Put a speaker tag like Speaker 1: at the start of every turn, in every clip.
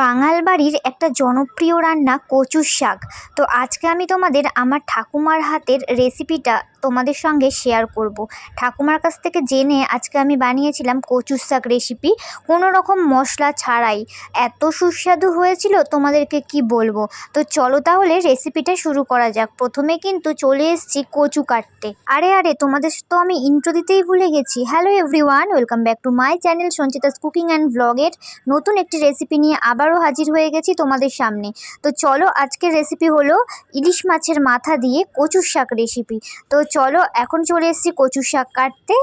Speaker 1: বাঙাল বাড়ির একটা জনপ্রিয় রান্না কচুর শাক। তো আজকে আমি তোমাদের আমার ঠাকুমার হাতের রেসিপিটা তোমাদের সঙ্গে শেয়ার করব। ঠাকুমার কাছ থেকে জেনে আজকে আমি বানিয়েছিলাম কচুর শাক রেসিপি কোনো রকম মশলা ছাড়াই। এত সুস্বাদু হয়েছিল, তোমাদেরকে কি বলব? তো চলো তাহলে রেসিপিটা শুরু করা যাক। প্রথমে কিন্তু চলে এসেছি কচু কাটতে। আরে আরে, তোমাদের তো আমি ইন্ট্রো দিতেই ভুলে গেছি। Hello everyone welcome back to my channel Sanchita's cooking and ব্লগের নতুন একটি রেসিপি নিয়ে আবারও হাজির হয়ে গেছি তোমাদের সামনে। তো চলো আজকের রেসিপি হলো ইলিশ মাছের মাথা দিয়ে কচুর শাক রেসিপি তো চলো এখন চলে এসেছি কচু শাক কাটতে।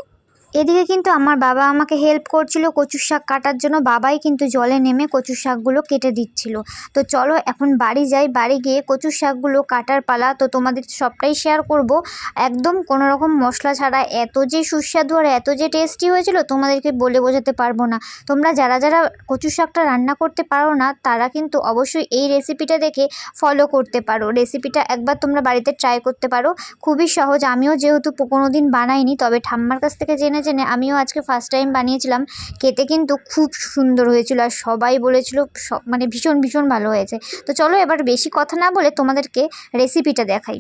Speaker 1: এদিকে কিন্তু আমার বাবা আমাকে হেল্প করছিল কচুর শাক কাটার জন্য। বাবাই কিন্তু জলে নেমে কচুর শাকগুলো কেটে দিচ্ছিল। তো চলো এখন বাড়ি যাই। বাড়ি গিয়ে কচুর শাকগুলো কাটার পালা তো তোমাদের সবটাই শেয়ার করব। একদম কোনো রকম মশলা ছাড়া এত যে সুস্বাদু আর এত যে টেস্টি হয়েছিল তোমাদেরকে বলে বোঝাতে পারব না। তোমরা যারা যারা কচুর শাকটা রান্না করতে পারো না, তারা কিন্তু অবশ্যই এই রেসিপিটা দেখে ফলো করতে পারো। রেসিপিটা একবার তোমরা বাড়িতে ট্রাই করতে পারো। খুবই সহজ। আমিও যেহেতু কোনো দিন বানাইনি, তবে ঠাম্মার কাছ থেকে জেনে জেনে জেনে আমিও আজকে ফার্স্ট টাইম বানিয়েছিলাম। খেতে কিন্তু খুব সুন্দর হয়েছিল আর সবাই বলেছিল মানে ভীষণ ভীষণ ভালো হয়েছে। তো চলো এবার বেশি কথা না বলে তোমাদেরকে রেসিপিটা দেখাই।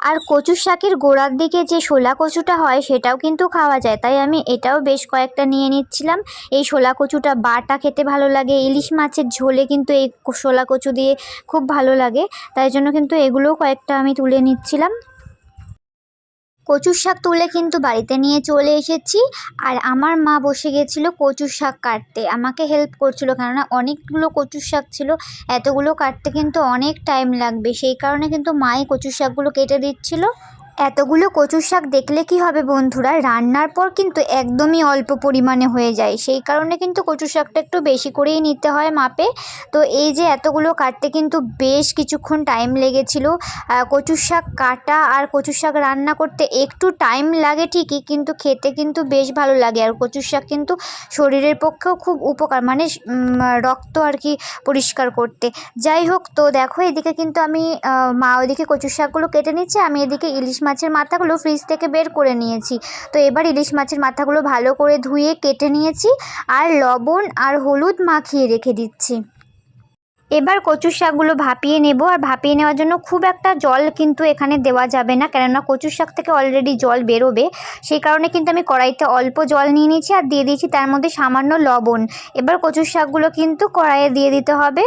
Speaker 1: আর কচু শাকের গোড়ার দিকে যে শোলা কচুটা হয় সেটাও কিন্তু খাওয়া যায়। তাই আমি এটাও বেশ কয়েকটা নিয়ে নিচ্ছিলাম। এই শোলা কচুটা বাটা খেতে ভালো লাগে, ইলিশ মাছের ঝোলে কিন্তু এই শোলা কচু দিয়ে খুব ভালো লাগে। তাই জন্য কিন্তু এগুলোও কয়েকটা আমি তুলে নিচ্ছিলাম। কচুর শাক তুলে কিন্তু বাড়িতে নিয়ে চলে এসেছি। আর আমার মা বসে গেছিল কচুর শাক কাটতে। আমাকে হেল্প করছিল কেননা অনেকগুলো কচুর শাক ছিল। এতগুলো কাটতে কিন্তু অনেক টাইম লাগবে। সেই কারণে কিন্তু মাই কচুর শাকগুলো কেটে দিচ্ছিল। এতগুলো কচুর শাক দেখলে কি হবে বন্ধুরা? রান্নার পর কিন্তু একদমই অল্প পরিমাণে হয়ে যায়। সেই কারণে কিন্তু কচুর শাকটা একটু বেশি করেই নিতে হয় মাপে। তো এই যে এতগুলো কাটতে কিন্তু বেশ কিছুক্ষণ টাইম লেগেছিল। কচুর শাক কাটা আর কচুর শাক রান্না করতে একটু টাইম লাগে ঠিকই, কিন্তু খেতে কিন্তু বেশ ভালো লাগে। আর কচুর শাক কিন্তু শরীরের পক্ষেও খুব উপকার মানে রক্ত আর কি পরিষ্কার করতে। যাই হোক, তো দেখো এদিকে কিন্তু আমি মা ওইদিকে কচুর শাকগুলো কেটে নিচ্ছে, আমি এদিকে ইলিশ মাছের মাথাগুলো ফ্রিজ থেকে বের করে নিয়েছি। তো এবার ইলিশ মাছের মাথাগুলো ভালো করে ধুয়ে কেটে নিয়েছি আর লবণ আর হলুদ মাখিয়ে রেখে দিচ্ছি। এবার কচুর শাকগুলো ভাপিয়ে নেব আর ভাপিয়ে নেওয়ার জন্য খুব একটা জল কিন্তু এখানে দেওয়া যাবে না, কেননা কচুর শাক থেকে অলরেডি জল বেরোবে। সেই কারণে কিন্তু আমি কড়াইতে অল্প জল নিয়ে নিয়েছি আর দিয়ে দিয়েছি তার মধ্যে সামান্য লবণ। এবার কচুর শাকগুলো কিন্তু কড়াইয়ে দিয়ে দিতে হবে।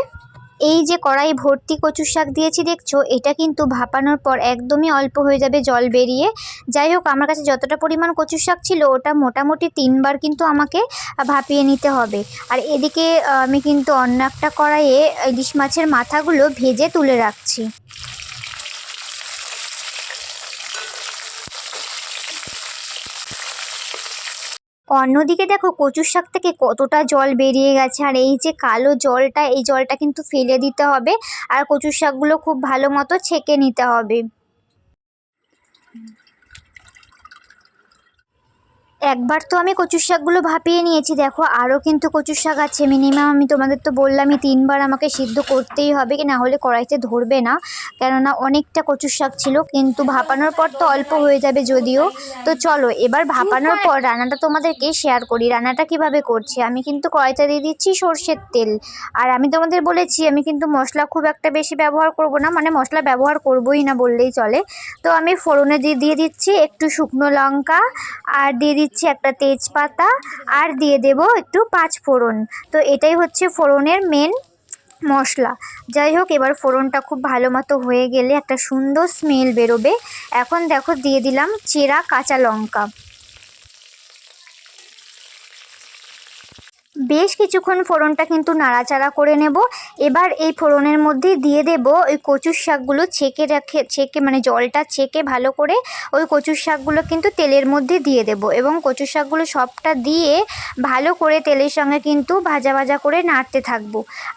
Speaker 1: এই যে কড়াই ভর্তি কচুর শাক দিয়েছি দেখছ, এটা কিন্তু ভাপানোর পর একদমই অল্প হয়ে যাবে জল বেরিয়ে। যাই হোক, আমার কাছে যতটা পরিমাণ কচু শাক ছিল, ওটা মোটামুটি তিনবার কিন্তু আমাকে ভাপিয়ে নিতে হবে। আর এদিকে আমি কিন্তু অন্য একটা কড়াইয়ে ইলিশ মাছের মাথাগুলো ভেজে তুলে রাখছি। অন্যদিকে দেখো কচুর শাক থেকে কতটা জল বেরিয়ে গেছে, আর এই যে কালো জলটা, এই জলটা কিন্তু ফেলে দিতে হবে, আর কচুর শাকগুলো খুব ভালো মতো ছেঁকে নিতে হবে। একবার তো আমি কচুর শাকগুলো ভাপিয়ে নিয়েছি দেখো আরও কিন্তু কচুর শাক আছে। মিনিমাম আমি তোমাদের তো বললামই তিনবার আমাকে সিদ্ধ করতেই হবে কি না হলে কড়াইতে ধরবে না। কেননা অনেকটা কচুর শাক ছিল কিন্তু ভাপানোর পর তো অল্প হয়ে যাবে যদিও। তো চলো এবার ভাপানোর পর রান্নাটা তোমাদেরকে শেয়ার করি রান্নাটা কীভাবে করছি। আমি কিন্তু কড়াইতে দিয়ে দিচ্ছি সর্ষের তেল। আর আমি তোমাদের বলেছি আমি কিন্তু মশলা খুব একটা বেশি ব্যবহার করব না মানে মশলা ব্যবহার করবই না বললেই চলে। তো আমি ফোড়নে দিয়ে দিয়ে দিচ্ছি একটু শুকনো লঙ্কা আর দিয়ে দিচ্ছি দিচ্ছি একটা তেজপাতা আর দিয়ে দেব একটু পাঁচ ফোড়ন। তো এটাই হচ্ছে ফোড়নের মেন মশলা। যাই হোক, এবার ফোড়নটা খুব ভালো মতো হয়ে গেলে একটা সুন্দর স্মেল বেরোবে। এখন দেখো, দিয়ে দিলাম চেরা কাঁচা লঙ্কা। বেশ কিছুক্ষণ ফোড়নটা কিন্তু নাড়াচাড়া করে নেব। এবার এই ফোড়নের মধ্যে দিয়ে দেব ওই কচুর শাকগুলো ছেঁকে রাখে, ছেঁকে মানে জলটা ছেঁকে ভালো করে ওই কচুর শাকগুলো কিন্তু তেলের মধ্যে দিয়ে দেব এবং কচুর শাকগুলো সবটা দিয়ে ভালো করে তেলের সঙ্গে কিন্তু ভাজা ভাজা করে নাড়তে থাকব।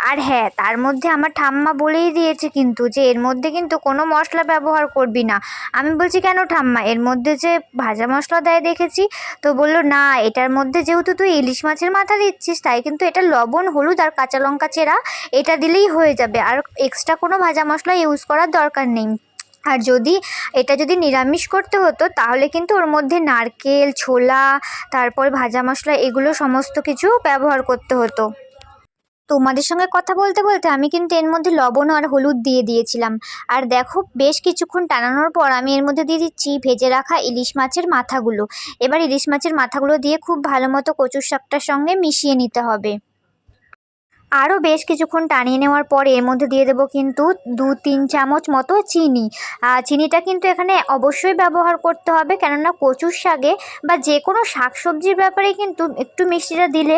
Speaker 1: আর হ্যাঁ তার মধ্যে আমার ঠাম্মা বলেই দিয়েছে কিন্তু যে এর মধ্যে কিন্তু কোনো মশলা ব্যবহার করবি না। আমি বলছি, কেন ঠাম্মা? এর মধ্যে যে ভাজা মশলা দেয় দেখেছি। তো বলল, না, এটার মধ্যে যেহেতু তুই ইলিশ মাছের মাথা দিচ্ছিস তাই কিন্তু এটা লবণ, হলুদ আর কাঁচা লঙ্কা চেরা এটা দিলেই হয়ে যাবে। আর এক্সট্রা কোনো ভাজা মশলা ইউজ করার দরকার নেই। আর যদি এটা যদি নিরামিষ করতে হতো, তাহলে কিন্তু ওর মধ্যে নারকেল, ছোলা, তারপর ভাজা মশলা এগুলো সমস্ত কিছু ব্যবহার করতে হতো। তোমাদের সঙ্গে কথা বলতে বলতে আমি কিন্তু এর মধ্যে লবণ আর হলুদ দিয়ে দিয়েছিলাম। আর দেখো, বেশ কিছুক্ষণ টানানোর পর আমি এর মধ্যে দিয়ে দিচ্ছি ভেজে রাখা ইলিশ মাছের মাথাগুলো। এবার ইলিশ মাছের মাথাগুলো দিয়ে খুব ভালো মতো কচুর শাকটার সঙ্গে মিশিয়ে নিতে হবে। আরও বেশ কিছুক্ষণ টানিয়ে নেওয়ার পরে এর মধ্যে দিয়ে দেবো কিন্তু দু তিন চামচ মতো চিনি। চিনিটা কিন্তু এখানে অবশ্যই ব্যবহার করতে হবে, কেননা কচুর শাকে বা যে কোনো শাক সবজির ব্যাপারে কিন্তু একটু মিষ্টিটা দিলে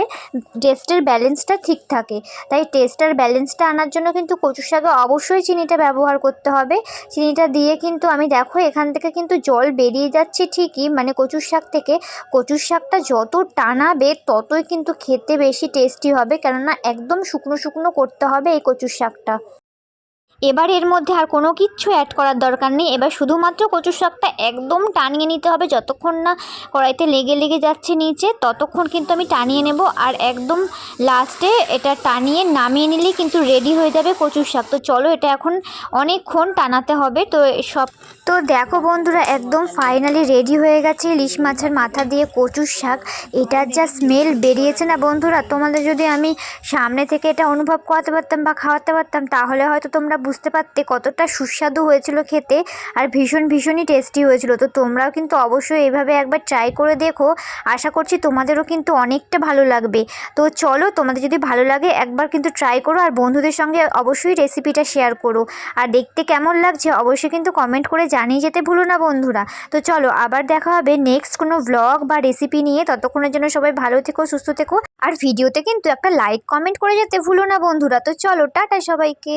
Speaker 1: টেস্টের ব্যালেন্সটা ঠিক থাকে। তাই টেস্টার ব্যালেন্সটা আনার জন্য কিন্তু কচুর শাকে অবশ্যই চিনিটা ব্যবহার করতে হবে। চিনিটা দিয়ে কিন্তু আমি দেখো এখান থেকে কিন্তু জল বেরিয়ে যাচ্ছে ঠিকই মানে কচুর শাক থেকে। কচুর শাকটা যত টানাবে ততই কিন্তু খেতে বেশি টেস্টি হবে, কেননা একদম শুকনো শুকনো করতে হবে এই কচুর শাকটা। এবার এর মধ্যে আর কোনো কিচ্ছু অ্যাড করার দরকার নেই। এবার শুধুমাত্র কচুর শাকটা একদম টানিয়ে নিতে হবে। যতক্ষণ না কড়াইতে লেগে লেগে যাচ্ছে নিচে, ততক্ষণ কিন্তু আমি টানিয়ে নেব। আর একদম লাস্টে এটা টানিয়ে নামিয়ে নিলেই কিন্তু রেডি হয়ে যাবে কচুর শাক। তো চলো এটা এখন অনেকক্ষণ টানাতে হবে। তো সব তো দেখো বন্ধুরা, একদম ফাইনালি রেডি হয়ে গেছে ইলিশ মাছের মাথা দিয়ে কচুর শাক। এটার যা স্মেল বেরিয়েছে না বন্ধুরা? তোমাদের যদি আমি সামনে থেকে এটা অনুভব করাতে পারতাম বা খাওয়াতে পারতাম, তাহলে হয়তো তোমরা বুঝতে পারতে কতটা সুস্বাদু হয়েছিল খেতে আর ভীষণ ভীষণই টেস্টি হয়েছিল। তো তোমরাও কিন্তু অবশ্যই এভাবে একবার ট্রাই করে দেখো। আশা করছি তোমাদেরও কিন্তু অনেকটা ভালো লাগবে। তো চলো তোমাদের যদি ভালো লাগে একবার কিন্তু ট্রাই করো আর বন্ধুদের সঙ্গে অবশ্যই রেসিপিটা শেয়ার করো। আর দেখতে কেমন লাগছে অবশ্যই কিন্তু কমেন্ট করে জানিয়ে যেতে ভুলো না বন্ধুরা। তো চলো আবার দেখা হবে নেক্সট কোনো ভ্লগ বা রেসিপি নিয়ে। ততক্ষণের জন্য সবাই ভালো থেকো, সুস্থ থেকো। আর ভিডিওতে কিন্তু একটা লাইক কমেন্ট করে যেতে ভুলো না বন্ধুরা। তো চলো, টাটা সবাইকে।